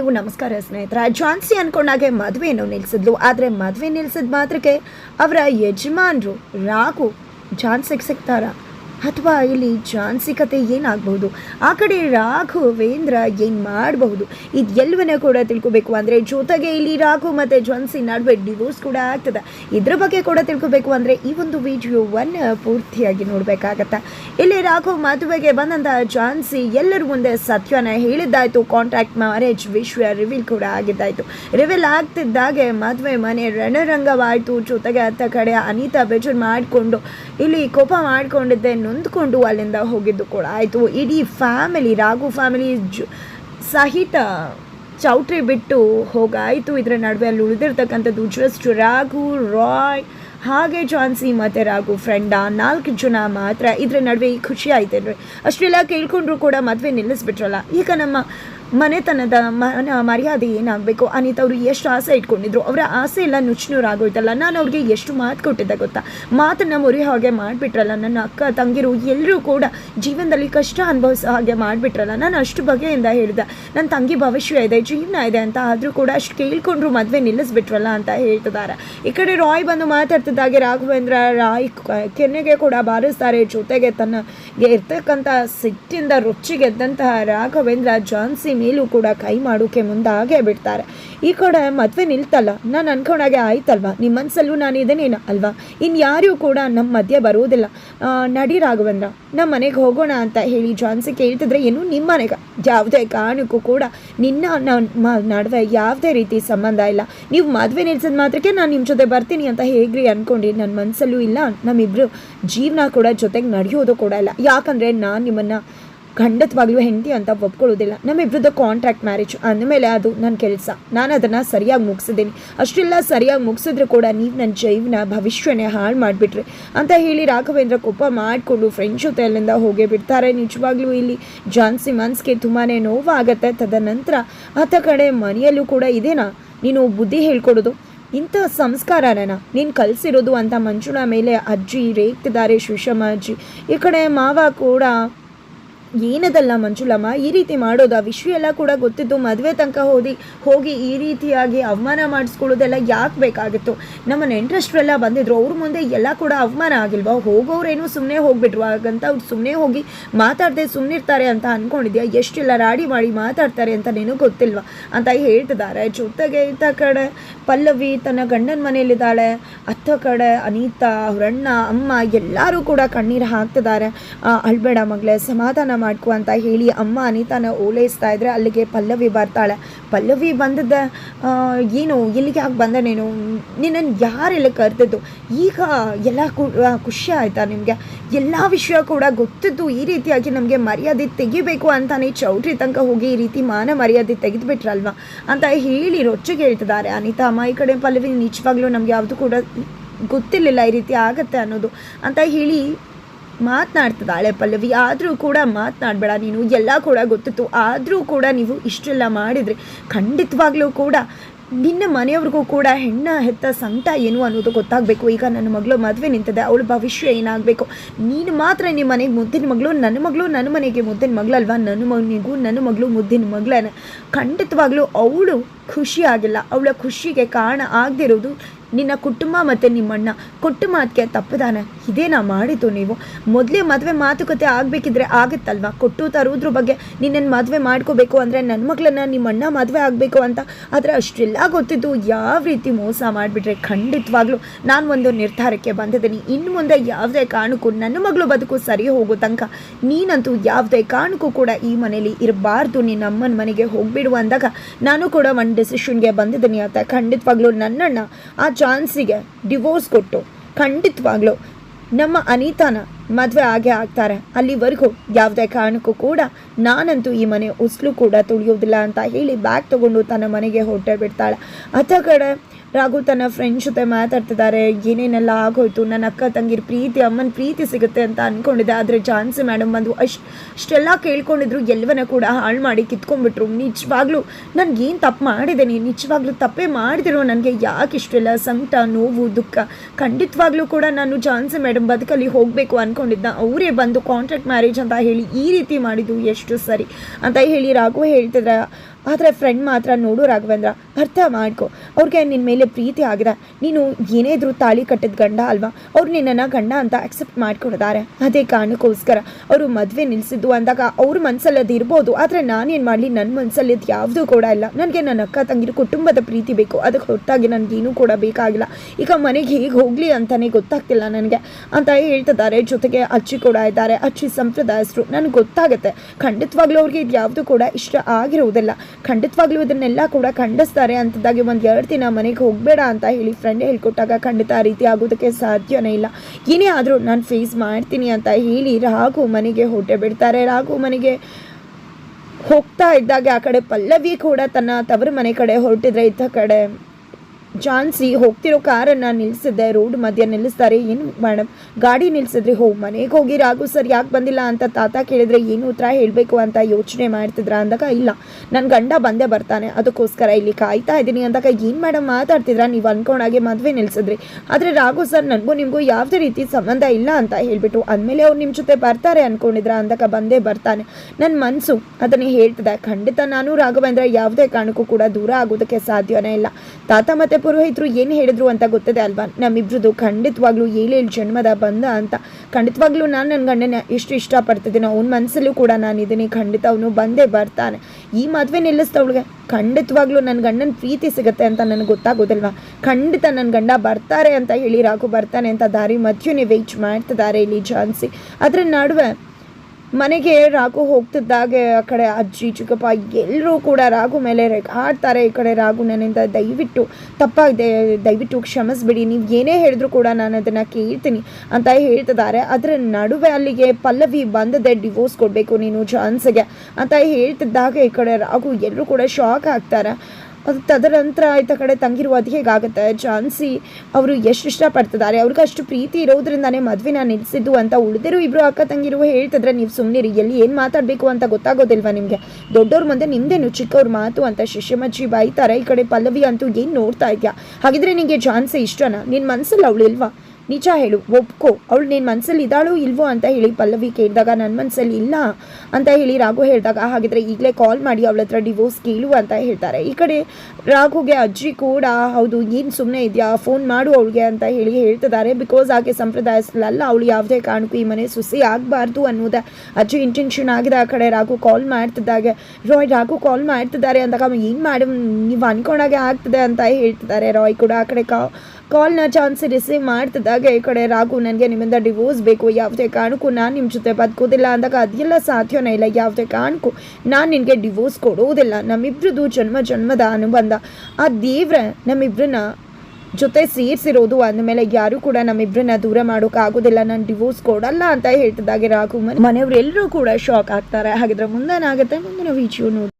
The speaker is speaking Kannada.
ನಮಸ್ಕಾರ, ಸ್ನೇಹಿತರ. ಝಾನ್ಸಿ ಅನ್ಕೊಂಡಾಗೆ ಮದುವೆಯನ್ನು ನಿಲ್ಲಿಸಿದ್ಲು. ಆದರೆ ಮದುವೆ ನಿಲ್ಲಿಸಿದ ಮಾತ್ರಕ್ಕೆ ಅವರ ಯಜಮಾನರು ರಾಘು ಜಾನ್ಸಿಗೆ ಸಿಗ್ತಾರ? ಅಥವಾ ಇಲ್ಲಿ ಜಾನ್ಸಿ ಕತೆ ಏನಾಗಬಹುದು? ಆ ಕಡೆ ರಾಘವೇಂದ್ರ ಏನು ಮಾಡಬಹುದು? ಇದು ಎಲ್ಲವನ್ನ ಕೂಡ ತಿಳ್ಕೊಬೇಕು ಅಂದರೆ ಜೊತೆಗೆ ಇಲ್ಲಿ ರಾಘು ಮತ್ತು ಜಾನ್ಸಿ ನಡುವೆ ಡಿವೋರ್ಸ್ ಕೂಡ ಆಗ್ತದೆ. ಇದ್ರ ಬಗ್ಗೆ ಕೂಡ ತಿಳ್ಕೊಬೇಕು ಅಂದರೆ ಈ ಒಂದು ವಿಡಿಯೋವನ್ನು ಪೂರ್ತಿಯಾಗಿ ನೋಡಬೇಕಾಗತ್ತೆ? ಇಲ್ಲಿ ರಾಘು ಮದುವೆಗೆ ಬಂದಂಥ ಜಾನ್ಸಿ ಎಲ್ಲರ ಮುಂದೆ ಸತ್ಯನ ಹೇಳಿದ್ದಾಯಿತು. ಕಾಂಟ್ರಾಕ್ಟ್ ಮ್ಯಾರೇಜ್ ವಿಶ್ವ ರಿವೀಲ್ ಕೂಡ ಆಗಿದ್ದಾಯಿತು. ರಿವೀಲ್ ಆಗ್ತಿದ್ದಾಗೆ ಮದುವೆ ಮನೆ ರಣರಂಗವಾಯಿತು. ಜೊತೆಗೆ ಅತ್ತ ಕಡೆ ಅನಿತಾ ಬೇಜಾರು ಮಾಡಿಕೊಂಡು, ಇಲ್ಲಿ ಕೋಪ ಮಾಡಿಕೊಂಡಿದ್ದೆ ನೊಂದ್ಕೊಂಡು ಅಲ್ಲಿಂದ ಹೋಗಿದ್ದು ಕೂಡ ಆಯಿತು. ಇಡೀ ಫ್ಯಾಮಿಲಿ ರಾಘು ಫ್ಯಾಮಿಲಿ ಜು, ಸಹಿತ ಚೌಟ್ರಿ ಬಿಟ್ಟು ಹೋಗಾಯಿತು. ಇದರ ನಡುವೆ ಅಲ್ಲಿ ಉಳಿದಿರ್ತಕ್ಕಂಥದ್ದು ಜಸ್ಟ್ ರಾಘು, ರಾಯ್, ಹಾಗೆ ಜಾನ್ಸಿ ಮತ್ತು ರಾಘು ಫ್ರೆಂಡ ನಾಲ್ಕು ಜನ ಮಾತ್ರ ಇದರ ನಡುವೆ ಈ ಖುಷಿ ಆಯ್ತೇನ್ರಿ ಅಷ್ಟೆಲ್ಲ ಕೇಳ್ಕೊಂಡ್ರು ಕೂಡ ಮದುವೆ ನಿಲ್ಲಿಸ್ಬಿಟ್ರಲ್ಲ. ಈಗ ನಮ್ಮ ಮನೆತನದ ಮನ ಮರ್ಯಾದೆ ಏನಾಗಬೇಕು ಅನಿತ ಅವರು ಎಷ್ಟು ಆಸೆ ಇಟ್ಕೊಂಡಿದ್ರು? ಅವರ ಆಸೆ ಎಲ್ಲ ನುಚ್ಚುನೂರಾಗೋಯ್ತಲ್ಲ? ನಾನು ಅವ್ರಿಗೆ ಎಷ್ಟು ಮಾತು ಕೊಟ್ಟಿದ್ದೆ ಗೊತ್ತಾ? ಮಾತನ್ನು ಮುರಿ ಹಾಗೆ ಮಾಡಿಬಿಟ್ರಲ್ಲ ನನ್ನ ಅಕ್ಕ ತಂಗಿರು? ಎಲ್ಲರೂ ಕೂಡ ಜೀವನದಲ್ಲಿ ಕಷ್ಟ ಅನುಭವಿಸೋ ಹಾಗೆ ಮಾಡಿಬಿಟ್ರಲ್ಲ? ನಾನು ಅಷ್ಟು ಬಗೆಯಿಂದ ಹೇಳಿದೆ. ನನ್ನ ತಂಗಿ ಭವಿಷ್ಯ ಇದೆ, ಜೀವನ ಇದೆ ಅಂತ ಆದರೂ ಕೂಡ ಅಷ್ಟು ಕೇಳ್ಕೊಂಡ್ರು ಮದುವೆ ನಿಲ್ಲಿಸ್ಬಿಟ್ರಲ್ಲ ಅಂತ ಹೇಳ್ತಿದ್ದಾರೆ. ಈ ಕಡೆ ರಾಯ್ ಬಂದು ಮಾತಾಡ್ತಿದ್ದಾಗೆ ರಾಘವೇಂದ್ರ ರಾಯ್ ಕೆನ್ನೆಗೆ ಕೂಡ ಬಾರಿಸ್ತಾರೆ, ಜೊತೆಗೆ ತನ್ನಗೆ ಇರ್ತಕ್ಕಂಥ ಸಿಟ್ಟಿಂದ ರುಚಿಗೆದ್ದಂತಹ ರಾಘವೇಂದ್ರ ಜಾನ್ಸಿ ಮೇಲೂ ಕೂಡ ಕೈ ಮಾಡೋಕೆ ಮುಂದಾಗೆ ಬಿಡ್ತಾರೆ. ಈ ಕಡೆ ಮದುವೆ ನಿಲ್ತಲ್ಲ, ನಾನು ಅನ್ಕೊಂಡಾಗೆ ಆಯ್ತಲ್ವಾ? ನಿಮ್ಮ ಮನಸ್ಸಲ್ಲೂ ನಾನು ಇದನ್ನೇನು ಅಲ್ವಾ? ಇನ್ನು ಯಾರೂ ಕೂಡ ನಮ್ಮ ಮಧ್ಯೆ ಬರೋದಿಲ್ಲ. ನಡಿ ರಾಘವೇಂದ್ರ ನಮ್ಮ ಮನೆಗೆ ಹೋಗೋಣ ಅಂತ ಹೇಳಿ ಜಾನ್ಸಿ ಕೇಳ್ತಿದ್ರೆ ಏನು ನಿಮ್ಮ ಮನೆಗೆ, ಯಾವುದೇ ಕಾರಣಕ್ಕೂ ಕೂಡ ನಿನ್ನ ನಮ್ಮ ನಡುವೆ ಯಾವುದೇ ರೀತಿ ಸಂಬಂಧ ಇಲ್ಲ. ನೀವು ಮದುವೆ ನಿಲ್ಸಿದ ಮಾತ್ರಕ್ಕೆ ನಾನು ನಿಮ್ಮ ಜೊತೆ ಬರ್ತೀನಿ ಅಂತ ಹೇಗ್ರಿ ಅನ್ಕೊಂಡು. ನನ್ನ ಮನಸ್ಸಲ್ಲೂ ಇಲ್ಲ, ನಮ್ಮಿಬ್ರು ಜೀವನ ಕೂಡ ಜೊತೆಗೆ ನಡೆಯೋದು ಕೂಡ ಇಲ್ಲ. ಯಾಕಂದರೆ ನಾನು ನಿಮ್ಮನ್ನು ಖಂಡಿತವಾಗ್ಲೂ ಹೆಂಡತಿ ಅಂತ ಒಪ್ಕೊಳ್ಳೋದಿಲ್ಲ ನಮ್ಮಿಬ್ಬರದ್ದು ಕಾಂಟ್ರಾಕ್ಟ್ ಮ್ಯಾರೇಜ್ ಅಂದಮೇಲೆ ಅದು ನನ್ನ ಕೆಲಸ. ನಾನು ಅದನ್ನು ಸರಿಯಾಗಿ ಮುಗಿಸಿದ್ದೀನಿ. ಅಷ್ಟೆಲ್ಲ ಸರಿಯಾಗಿ ಮುಗಿಸಿದ್ರು ಕೂಡ ನೀವು ನನ್ನ ಜೀವನ, ಭವಿಷ್ಯನೇ ಹಾಳು ಮಾಡಿಬಿಟ್ರಿ ಅಂತ ಹೇಳಿ ರಾಘವೇಂದ್ರ ಕೋಪ ಮಾಡಿಕೊಂಡು ಫ್ರೆಂಡ್ಸ್ ಜೊತೆ ಅಲ್ಲಿಂದ ಹೋಗೇ ಬಿಡ್ತಾರೆ. ನಿಜವಾಗ್ಲೂ ಇಲ್ಲಿ ಜಾನ್ಸಿ ಮನ್ಸ್ಗೆ ತುಂಬಾ ನೋವಾಗತ್ತೆ. ತದನಂತರ ಆತ ಕಡೆ ಮನೆಯಲ್ಲೂ ಕೂಡ ಇದೇನಾ? ನೀನು ಬುದ್ಧಿ ಹೇಳ್ಕೊಡೋದು. ಇಂಥ ಸಂಸ್ಕಾರನ ನೀನು ಕಲಿಸಿರೋದು ಅಂತ ಮಂಜುಳ ಮೇಲೆ ಅಜ್ಜಿ ರೇಗ್ತಿದ್ದಾರೆ ಶಿವಶಮ್ಮ ಅಜ್ಜಿ ಈ ಕಡೆ ಮಾವ ಕೂಡ ಏನದಲ್ಲ ಮಂಜುಳಮ್ಮ? ಈ ರೀತಿ ಮಾಡೋದು, ಆ ವಿಷಯ ಎಲ್ಲ ಕೂಡ ಗೊತ್ತಿತ್ತು ಮದುವೆ ತನಕ ಹೋಗಿ ಹೋಗಿ ಈ ರೀತಿಯಾಗಿ ಅವಮಾನ ಮಾಡಿಸ್ಕೊಳ್ಳೋದೆಲ್ಲ ಯಾಕೆ ಬೇಕಾಗಿತ್ತು? ನಮ್ಮ ನೆಂಟ್ರಷ್ಟರೆಲ್ಲ ಬಂದಿದ್ರು, ಅವ್ರ ಮುಂದೆ ಎಲ್ಲ ಕೂಡ ಅವಮಾನ ಆಗಿಲ್ವಾ? ಹೋಗೋರೇನು ಸುಮ್ಮನೆ ಹೋಗ್ಬಿಟ್ರು, ಹಾಗಂತ ಅವ್ರು ಸುಮ್ಮನೆ ಹೋಗಿ ಮಾತಾಡದೆ ಸುಮ್ಮನಿರ್ತಾರೆ ಅಂತ ಅಂದ್ಕೊಂಡಿದ್ಯಾ ಎಷ್ಟೆಲ್ಲ ರಾಡಿ ಮಾಡಿ ಮಾತಾಡ್ತಾರೆ ಅಂತ ನಿನಗೆ ಗೊತ್ತಿಲ್ವಾ? ಅಂತ ಹೇಳ್ತಿದ್ದಾರೆ. ಜೊತೆಗೆ ಈತ ಕಡೆ ಪಲ್ಲವಿ ತನ್ನ ಗಂಡನ ಮನೆಯಲ್ಲಿದ್ದಾಳೆ, ಅತ್ತ ಕಡೆ ಅನಿತಾ ಅವರಣ್ಣ ಅಮ್ಮ ಎಲ್ಲರೂ ಕೂಡ ಕಣ್ಣೀರು ಹಾಕ್ತಿದ್ದಾರೆ. ಅಳ್ಬೇಡ ಮಗಳೇ, ಸಮಾಧಾನ ಮಾಡ್ಕೊ ಅಂತ ಹೇಳಿ ಅಮ್ಮ ಅನಿತಾನ ಓಲೈಸ್ತಾ ಇದ್ರೆ ಅಲ್ಲಿಗೆ ಪಲ್ಲವಿ ಬರ್ತಾಳೆ. ಪಲ್ಲವಿ ಬಂದದ ಏನು ಇಲ್ಲಿಗೆ ಯಾಕೆ ಬಂದ ನೀನು? ನಿನ್ನನ್ನು ಯಾರೆಲ್ಲ ಕರೆದಿದ್ದು? ಈಗ ಎಲ್ಲ ಖುಷಿ ಆಯ್ತಾ ನಿಮಗೆ? ಎಲ್ಲ ವಿಷಯ ಕೂಡ ಗೊತ್ತಿದ್ದು ಈ ರೀತಿಯಾಗಿ ನಮಗೆ ಮರ್ಯಾದೆ ತೆಗಿಬೇಕು ಅಂತಾನೆ ಚೌಟ್ರಿ ತನಕ ಹೋಗಿ ಈ ರೀತಿ ಮಾನ ಮರ್ಯಾದೆ ತೆಗೆದುಬಿಟ್ರಲ್ವಾ? ಅಂತ ಹೇಳಿ ರೊಚ್ಚಿಗೆ ಹೇಳ್ತಿದ್ದಾರೆ. ಅನಿತಾ, ಅಮ್ಮ, ಈ ಕಡೆ ಪಲ್ಲವಿ ನಿಜವಾಗ್ಲೂ ನಮಗೆ ಯಾವುದು ಕೂಡ ಗೊತ್ತಿರಲಿಲ್ಲ ಈ ರೀತಿ ಆಗತ್ತೆ ಅನ್ನೋದು ಅಂತ ಹೇಳಿ ಮಾತನಾಡ್ತಿದ್ದಾಳೆ ಪಲ್ಲವಿ. ಆದರೂ ಕೂಡ ಮಾತನಾಡಬೇಡ, ನೀನು ಎಲ್ಲ ಕೂಡ ಗೊತ್ತಿತ್ತು. ಆದರೂ ಕೂಡ ನೀವು ಇಷ್ಟೆಲ್ಲ ಮಾಡಿದರೆ ಖಂಡಿತವಾಗ್ಲೂ ಕೂಡ ನಿನ್ನ ಮನೆಯವ್ರಿಗೂ ಕೂಡ ಹೆಣ್ಣ ಹೆತ್ತ ಸಂಕಟ ಏನು ಅನ್ನೋದು ಗೊತ್ತಾಗಬೇಕು. ಈಗ ನನ್ನ ಮಗಳು ಮದುವೆ ನಿಂತಿದೆ, ಅವಳು ಭವಿಷ್ಯ ಏನಾಗಬೇಕು? ನೀನು ಮಾತ್ರ ನಿಮ್ಮ ಮನೆಗೆ ಮುದ್ದಿನ ಮಗಳು, ನನ್ನ ಮಗಳು ನನ್ನ ಮನೆಗೆ ಮುದ್ದಿನ ಮಗಳಲ್ವಾ ನನ್ನ ಮಗನಿಗೂ ನನ್ನ ಮಗಳು ಮುದ್ದಿನ ಮಗಳನ್ನು ಖಂಡಿತವಾಗ್ಲೂ ಅವಳು ಖುಷಿಯಾಗಿಲ್ಲ ಅವಳ ಖುಷಿಗೆ ಕಾರಣ ಆಗದಿರೋದು ನಿನ್ನ ಕುಟುಂಬ ಮತ್ತು ನಿಮ್ಮಣ್ಣ ಕೊಟ್ಟು ಮಾತಿಗೆ ತಪ್ಪದಾನೆ. ಇದೇನಾ ಮಾಡಿತು ನೀವು? ಮೊದಲೇ ಮದುವೆ ಮಾತುಕತೆ ಆಗಬೇಕಿದ್ರೆ ಆಗುತ್ತಲ್ವಾ? ಕೊಟ್ಟು ತರೋದ್ರ ಬಗ್ಗೆ ನಿನ್ನನ್ನು ಮದುವೆ ಮಾಡ್ಕೋಬೇಕು ಅಂದರೆ ನನ್ನ ಮಗಳನ್ನ ನಿಮ್ಮಣ್ಣ ಮದುವೆ ಆಗಬೇಕು ಅಂತ? ಆದರೆ ಅಷ್ಟೆಲ್ಲ ಗೊತ್ತಿದ್ದು ಯಾವ ರೀತಿ ಮೋಸ ಮಾಡಿಬಿಟ್ರೆ ಖಂಡಿತವಾಗ್ಲೂ ನಾನು ಒಂದು ನಿರ್ಧಾರಕ್ಕೆ ಬಂದಿದ್ದೀನಿ. ಇನ್ನು ಮುಂದೆ ಯಾವುದೇ ಕಾರಣಕ್ಕೂ ನನ್ನ ಮಗಳು ಬದುಕು ಸರಿ ಹೋಗೋ ತನಕ ನೀನಂತೂ ಯಾವುದೇ ಕಾರಣಕ್ಕೂ ಕೂಡ ಈ ಮನೇಲಿ ಇರಬಾರ್ದು. ನಿನ್ನ ಅಮ್ಮನ ಮನೆಗೆ ಹೋಗ್ಬಿಡು ಅಂದಾಗ ನಾನು ಕೂಡ ಒಂದು ಡಿಸಿಷನ್ಗೆ ಬಂದಿದ್ದೀನಿ. ಅಂತ ಖಂಡಿತವಾಗ್ಲೂ ನನ್ನಣ್ಣ ಆ ಚಾನ್ಸಿಗೆ ಡಿವೋರ್ಸ್ ಕೊಟ್ಟು ಖಂಡಿತವಾಗ್ಲೂ ನಮ್ಮ ಅನಿತಾನ ಮದುವೆ ಆಗೇ ಆಗ್ತಾರೆ. ಅಲ್ಲಿವರೆಗೂ ಯಾವುದೇ ಕಾರಣಕ್ಕೂ ಕೂಡ ನಾನಂತೂ ಈ ಮನೆ ಉಸ್ಲು ಕೂಡ ತುಳಿಯೋದಿಲ್ಲ ಅಂತ ಹೇಳಿ ಬ್ಯಾಗ್ ತಗೊಂಡು ತನ್ನ ಮನೆಗೆ ಹೊರಟೇ ಬಿಡ್ತಾಳೆ. ಅತ್ತ ಕಡೆ ರಾಘು ತನ್ನ ಫ್ರೆಂಡ್ಸ್ ಜೊತೆ ಮಾತಾಡ್ತಿದ್ದಾರೆ. ಏನೇನೆಲ್ಲ ಆಗೋಯ್ತು? ನನ್ನ ಅಕ್ಕ, ತಂಗಿರ ಪ್ರೀತಿ, ಅಮ್ಮನ ಪ್ರೀತಿ ಸಿಗುತ್ತೆ ಅಂತ ಅಂದ್ಕೊಂಡಿದ್ದೆ ಆದರೆ ಜಾನ್ಸಿ ಮೇಡಮ್ ಬಂದು ಅಷ್ಟು ಅಷ್ಟೆಲ್ಲ ಕೇಳ್ಕೊಂಡಿದ್ರು. ಎಲ್ಲವನ್ನ ಕೂಡ ಹಾಳು ಮಾಡಿ ಕಿತ್ಕೊಂಡ್ಬಿಟ್ರು. ನಿಜವಾಗ್ಲೂ ನನಗೇನು ತಪ್ಪು ಮಾಡಿದ್ದೀನಿ ನಿಜವಾಗ್ಲೂ ತಪ್ಪೇ ಮಾಡಿದಿರೋ ನನಗೆ ಯಾಕೆ ಇಷ್ಟೆಲ್ಲ ಸಂಕಟ, ನೋವು, ದುಃಖ? ಖಂಡಿತವಾಗ್ಲೂ ಕೂಡ ನಾನು ಜಾನ್ಸಿ ಮೇಡಮ್ ಬದುಕಲ್ಲಿ ಹೋಗಬೇಕು ಅಂದ್ಕೊಂಡಿದ್ದ ಅವರೇ ಬಂದು ಕಾಂಟ್ರಾಕ್ಟ್ ಮ್ಯಾರೇಜ್ ಅಂತ ಹೇಳಿ ಈ ರೀತಿ ಮಾಡಿದ್ದು ಎಷ್ಟು ಸರಿ? ಅಂತ ಹೇಳಿ ರಾಘು ಹೇಳ್ತಿದ್ರೆ ಆದರೆ ಫ್ರೆಂಡ್ ಮಾತ್ರ ನೋಡು ರಾಘವೇಂದ್ರ, ಅರ್ಥ ಮಾಡ್ಕೊ. ಅವ್ರಿಗೆ ನಿನ್ನ ಮೇಲೆ ಪ್ರೀತಿ ಆಗಿದೆ. ನೀನು ಏನೇ ಇದ್ರೂ ತಾಳಿ ಕಟ್ಟಿದ ಗಂಡ ಅಲ್ವಾ? ಅವ್ರು ನಿನ್ನನ್ನು ಗಂಡ ಅಂತ ಅಕ್ಸೆಪ್ಟ್ ಮಾಡ್ಕೊಂಡಿದ್ದಾರೆ ಅದೇ ಕಾರಣಕ್ಕೋಸ್ಕರ ಅವರು ಮದುವೆ ನಿಲ್ಲಿಸಿದ್ದು ಅಂದಾಗ ಅವ್ರ ಮನಸ್ಸಲ್ಲಿ ಅದು ಇರ್ಬೋದು. ಆದರೆ ನಾನೇನು ಮಾಡಲಿ? ನನ್ನ ಮನಸ್ಸಲ್ಲಿ ಅದು ಯಾವುದೂ ಕೂಡ ಇಲ್ಲ. ನನಗೆ ನನ್ನ ಅಕ್ಕ ತಂಗಿರು ಕುಟುಂಬದ ಪ್ರೀತಿ ಬೇಕು. ಅದಕ್ಕೆ ಹೊರತಾಗಿ ನನಗೇನು ಕೂಡ ಬೇಕಾಗಿಲ್ಲ. ಈಗ ಮನೆಗೆ ಹೇಗೆ ಹೋಗಲಿ ಅಂತಲೇ ಗೊತ್ತಾಗ್ತಿಲ್ಲ ನನಗೆ ಅಂತ ಹೇಳ್ತಿದ್ದಾರೆ. ಜೊತೆಗೆ ಅಚ್ಚಿ ಕೂಡ ಇದ್ದಾರೆ. ಅಚ್ಚಿ ಸಂಪ್ರದಾಯಸ್ಥರು. ನನಗೆ ಗೊತ್ತಾಗುತ್ತೆ. ಖಂಡಿತವಾಗ್ಲೂ ಅವ್ರಿಗೆ ಇದು ಯಾವುದೂ ಕೂಡ ಇಷ್ಟ ಆಗಿರುವುದಿಲ್ಲ. ಖಂಡಿತವಾಗ್ಲೂ ಇದನ್ನೆಲ್ಲ ಕೂಡ ಖಂಡಿಸ್ತಾರೆ ಅಂತದಾಗಿ ಒಂದು ಎರಡು ದಿನ ಮನೆಗೆ ಹೋಗಬೇಡ ಅಂತ ಹೇಳಿ ಫ್ರೆಂಡ್ ಹೇಳ್ಕೊಟ್ಟಾಗ ಖಂಡಿತ ಆ ರೀತಿ ಆಗೋದಕ್ಕೆ ಸಾಧ್ಯನೇ ಇಲ್ಲ. ಏನೇ ಆದರೂ ನಾನು ಫೇಸ್ ಮಾಡ್ತೀನಿ ಅಂತ ಹೇಳಿ ರಾಘು ಮನೆಗೆ ಹೊಟ್ಟೆ ಬಿಡ್ತಾರೆ. ರಾಘು ಮನೆಗೆ ಹೋಗ್ತಾ ಇದ್ದಾಗ ಆ ಕಡೆ ಪಲ್ಲವಿ ಕೂಡ ತನ್ನ ತವರು ಮನೆ ಕಡೆ ಹೊರಟಿದ್ರೆ ಇದ್ದ ಕಡೆ ಜಾನ್ಸಿ ಹೋಗ್ತಿರೋ ಕಾರನ್ನು ನಿಲ್ಲಿಸಿದ್ದೆ ರೋಡ್ ಮಧ್ಯ ನಿಲ್ಲಿಸ್ತಾರೆ. ಏನು ಮೇಡಮ್ ಗಾಡಿ ನಿಲ್ಲಿಸಿದ್ರೆ ಹೋಗಿ, ಮನೆಗೆ ಹೋಗಿ ರಾಘು ಸರ್ ಯಾಕೆ ಬಂದಿಲ್ಲ ಅಂತ ತಾತ ಕೇಳಿದ್ರೆ ಏನು ಉತ್ತರ ಹೇಳಬೇಕು ಅಂತ ಯೋಚನೆ ಮಾಡ್ತಿದ್ರ ಅಂದಾಗ ಇಲ್ಲ. ನನ್ನ ಗಂಡ ಬಂದೇ ಬರ್ತಾನೆ, ಅದಕ್ಕೋಸ್ಕರ ಇಲ್ಲಿ ಕಾಯ್ತಾ ಇದ್ದೀನಿ ಅಂದಾಗ ಏನು ಮೇಡಮ್ ಮಾತಾಡ್ತಿದ್ರ? ನೀವು ಅನ್ಕೊಂಡಾಗೆ ಮದುವೆ ನಿಲ್ಲಿಸಿದ್ರಿ ಆದರೆ ರಾಘು ಸರ್ ನನಗೂ ನಿಮಗೂ ಯಾವುದೇ ರೀತಿ ಸಂಬಂಧ ಇಲ್ಲ ಅಂತ ಹೇಳಿಬಿಟ್ಟು, ಅಂದಮೇಲೆ ಅವ್ರು ನಿಮ್ಮ ಜೊತೆ ಬರ್ತಾರೆ ಅಂದ್ಕೊಂಡಿದ್ರ ಅಂದಾಗ ಬಂದೇ ಬರ್ತಾನೆ. ನನ್ನ ಮನಸ್ಸು ಅದನ್ನು ಹೇಳ್ತಿದೆ. ಖಂಡಿತ ನಾನು ರಾಘವೇಂದ್ರ ಯಾವುದೇ ಕಾರಣಕ್ಕೂ ಕೂಡ ದೂರ ಆಗೋದಕ್ಕೆ ಸಾಧ್ಯವೇ ಇಲ್ಲ. ತಾತ ಮತ್ತು ಪುರೋಹಿತರು ಏನು ಹೇಳಿದ್ರು ಅಂತ ಗೊತ್ತದೆ ಅಲ್ವಾ? ನಮ್ಮಿಬ್ರದ್ದು ಖಂಡಿತವಾಗ್ಲೂ ಏಳೇಳು ಜನ್ಮದ ಬಂದ ಅಂತ. ಖಂಡಿತವಾಗ್ಲೂ ನಾನು ನನ್ನ ಗಂಡನ ಎಷ್ಟು ಇಷ್ಟಪಡ್ತಿದ್ದೀನೋ ಅವ್ನ ಮನಸ್ಸಲ್ಲೂ ಕೂಡ ನಾನು ಇದೀನಿ. ಖಂಡಿತ ಅವನು ಬಂದೇ ಬರ್ತಾನೆ. ಈ ಮದುವೆ ನಿಲ್ಲಿಸ್ತವಳಿಗೆ ಖಂಡಿತವಾಗ್ಲೂ ನನ್ನ ಗಂಡನ ಪ್ರೀತಿ ಸಿಗುತ್ತೆ ಅಂತ ನನಗೆ ಗೊತ್ತಾಗೋದಿಲ್ವಾ? ಖಂಡಿತ ನನ್ನ ಗಂಡ ಬರ್ತಾರೆ ಅಂತ ಹೇಳಿ ರಾಘು ಬರ್ತಾನೆ ಅಂತ ದಾರಿ ಮಧ್ಯನೇ ವೆಯ್ಟ್ ಮಾಡ್ತಿದ್ದಾರೆ ಇಲ್ಲಿ ಜಾನ್ಸಿ ಅದರ ನಡುವೆ ಮನೆಗೆ ರಾಘು ಹೋಗ್ತಿದ್ದಾಗೆ, ಆ ಕಡೆ ಅಜ್ಜಿ, ಚಿಕ್ಕಪ್ಪ ಎಲ್ಲರೂ ಕೂಡ ರಾಘು ಮೇಲೆ ಆಡ್ತಾರೆ ಈ ಕಡೆ ರಾಘು ನನ್ನಿಂದ, ದಯವಿಟ್ಟು, ತಪ್ಪಾಗಿದೆ. ದಯವಿಟ್ಟು ಕ್ಷಮಿಸ್ಬಿಡಿ. ನೀವು ಏನೇ ಹೇಳಿದ್ರು ಕೂಡ ನಾನು ಅದನ್ನು ಕೇಳ್ತೀನಿ ಅಂತ ಹೇಳ್ತಿದ್ದಾರೆ. ಅದರ ನಡುವೆ ಅಲ್ಲಿಗೆ ಪಲ್ಲವಿ ಬಂದದೆ, ಡಿವೋರ್ಸ್ ಕೊಡಬೇಕು ನೀನು, ಚಾನ್ಸ್ಗೆ ಅಂತ ಹೇಳ್ತಿದ್ದಾಗ ಈ ಕಡೆ ರಾಘು. ಎಲ್ಲರೂ ಕೂಡ ಶಾಕ್ ಆಗ್ತಾರೆ. ಅದು ತದನಂತರ ಆಯ್ತ ಕಡೆ ತಂಗಿರುವ ಅದು ಹೇಗಾಗುತ್ತೆ? ಝಾನ್ಸಿ ಅವರು ಎಷ್ಟು ಇಷ್ಟಪಡ್ತಿದ್ದಾರೆ? ಅವ್ರಿಗೆ ಅಷ್ಟು ಪ್ರೀತಿ ಇರೋದ್ರಿಂದಾನೇ ಮದುವೆನ ನಿಲ್ಲಿಸಿದ್ದು ಅಂತ ಉಳಿದಿರೋ ಇಬ್ಬರು ಅಕ್ಕ ತಂಗಿರುವ ಹೇಳ್ತಿದ್ರೆ ನೀವು ಸುಮ್ಮನಿರಿ ಎಲ್ಲಿ ಏನು ಮಾತಾಡಬೇಕು ಅಂತ ಗೊತ್ತಾಗೋದಿಲ್ವಾ ನಿಮಗೆ? ದೊಡ್ಡವ್ರ ಮುಂದೆ ನಿಮ್ದೇನು ಚಿಕ್ಕವ್ರ ಮಾತು ಅಂತ ಶಿಷ್ಯಮಜ್ಜಿ ಬಾಯ್ತಾರೆ. ಈ ಕಡೆ ಪಲ್ಲವಿ ಅಂತೂ ಏನು ನೋಡ್ತಾ ಇದೆಯಾ? ಹಾಗಿದ್ರೆ ನಿಮಗೆ ಝಾನ್ಸಿ ಇಷ್ಟನಾ? ನಿನ್ನ ಮನಸ್ಸಲ್ಲಿ ಅವಳು ಇಲ್ವಾ ನಿಜ ಹೇಳು, ಒಪ್ಕೋ. ಅವಳು ನಿನ್ನ ಮನಸ್ಸಲ್ಲಿ ಇದ್ದಾಳು ಇಲ್ವೋ ಅಂತ ಹೇಳಿ ಪಲ್ಲವಿ ಕೇಳಿದಾಗ ನನ್ನ ಮನಸ್ಸಲ್ಲಿ ಇಲ್ಲ ಅಂತ ಹೇಳಿ ರಾಘು ಹೇಳಿದಾಗ, ಹಾಗಿದ್ರೆ ಈಗಲೇ ಕಾಲ್ ಮಾಡಿ ಅವಳ ಹತ್ರ ಡಿವೋರ್ಸ್ ಕೇಳು ಅಂತ ಹೇಳ್ತಾರೆ. ಈ ಕಡೆ ರಾಘುಗೆ ಅಜ್ಜಿ ಕೂಡ, ಹೌದು, ಏನು ಸುಮ್ಮನೆ ಇದೆಯಾ? ಫೋನ್ ಮಾಡು ಅವಳಿಗೆ ಅಂತ ಹೇಳಿ ಹೇಳ್ತಿದ್ದಾರೆ. ಬಿಕಾಸ್ ಆಕೆ ಸಂಪ್ರದಾಯಸ್ಥಳಲ್ಲ ಅವಳು ಯಾವುದೇ ಕಾರಣಕ್ಕೂ ಈ ಮನೆ ಸುಸಿ ಆಗಬಾರ್ದು ಅನ್ನೋದೇ ಅಜ್ಜಿ ಇಂಟೆನ್ಷನ್ ಆಗಿದೆ ಆ ಕಡೆ. ರಾಘು ಕಾಲ್ ಮಾಡ್ತಿದ್ದಾಗೆ, ರಾಯ್, ರಾಘು ಕಾಲ್ ಮಾಡ್ತಿದ್ದಾರೆ ಅಂದಾಗ ಏನು ಮಾಡಿ? ನೀವು ಅನ್ಕೊಂಡಾಗೆ ಆಗ್ತದೆ ಅಂತ ಹೇಳ್ತಿದ್ದಾರೆ ರಾಯ್ ಕೂಡ. ಆ ಕಡೆ ಕಾ ಕಾಲ್ನ ಚಾನ್ಸ್ ರಿಸೀವ್ ಮಾಡ್ತಿದ್ದಾಗ ಈ ಕಡೆ ರಾಘು, ನನಗೆ ನಿಮ್ಮಿಂದ ಡಿವೋರ್ಸ್ ಬೇಕು. ಯಾವುದೇ ಕಾರಣಕ್ಕೂ ನಾನು ನಿಮ್ಮ ಜೊತೆ ಬದುಕೋದಿಲ್ಲ ಅಂದಾಗ ಅದೆಲ್ಲ ಸಾಧ್ಯನೇ ಇಲ್ಲ. ಯಾವುದೇ ಕಾರಣಕ್ಕೂ ನಾನು ನಿನಗೆ ಡಿವೋರ್ಸ್ ಕೊಡೋದಿಲ್ಲ ನಮ್ಮಿಬ್ರದ್ದು ಜನ್ಮ ಜನ್ಮದ ಅನುಬಂಧ. ಆ ದೇವ್ರ ನಮ್ಮಿಬ್ರನ್ನ ಜೊತೆ ಸೇರಿಸಿರೋದು ಅಂದಮೇಲೆ ಯಾರು ಕೂಡ ನಮ್ಮಿಬ್ರನ್ನ ದೂರ ಮಾಡೋಕ್ಕಾಗೋದಿಲ್ಲ ನಾನು ಡಿವೋರ್ಸ್ ಕೊಡಲ್ಲ ಅಂತ ಹೇಳ್ತಿದ್ದಾಗೆ ರಾಘು. ಮನೆ ಮನೆಯವ್ರು ಎಲ್ಲರೂ ಕೂಡ ಶಾಕ್ ಆಗ್ತಾರೆ. ಹಾಗಿದ್ರೆ ಮುಂದೇನಾಗುತ್ತೆ ಮುಂದಿನ ವಿಡಿಯೋ ನೋಡಿ.